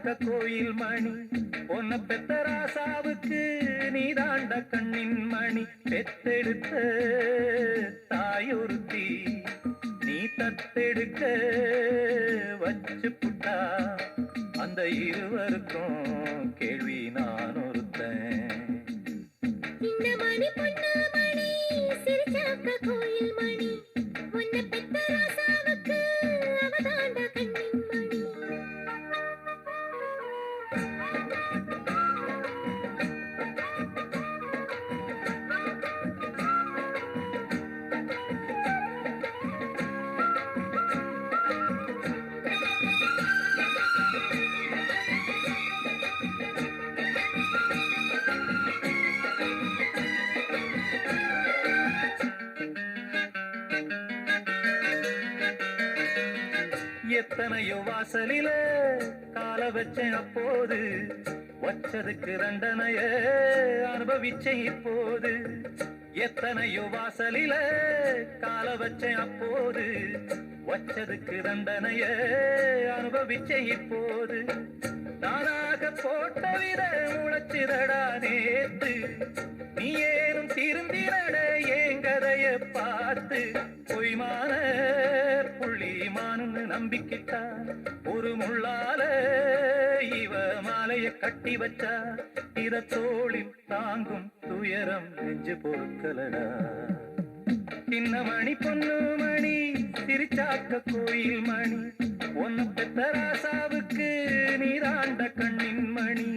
பார்த்த கோயில் மணி பொன்ன பெத்த ராசாவுக்கு நீ தாண்ட கண்ணின் மணி. பெத்தெடுத்த தாயுறுத்தி நீ தத்தெடுக்க வச்சு புட்டா அந்த இருவருக்கும் கேள்வி எத்தனையோ வாசலில கால வச்சேன் அப்போது. வச்சதுக்கு தண்டனைய அனுபவிச்சேன் இப்போது. எத்தனையோ வாசலில கால வச்சேன் அப்போது. வச்சதுக்கு தண்டனைய அனுபவிச்சேன் இப்போது. நானாக போட்ட வித முளைச்சிதடா நேத்து. நீ ஏனும் திருந்தினட என் கதைய பார்த்து. பொய்மான புள்ளி மானுன்னு நம்பிக்கிட்டா ஒரு முள்ளால இவ மாலைய கட்டி வச்சா இத தோளில் தாங்கும் துயரம் நெஞ்சு பொறுக்கலடா. சின்ன மணி பொண்ணு மணி சிரிச்சாக்க கோயில் மணி ஒன்னு பெத்த ராசாவுக்கு நீராண்ட கண்ணின் மணி.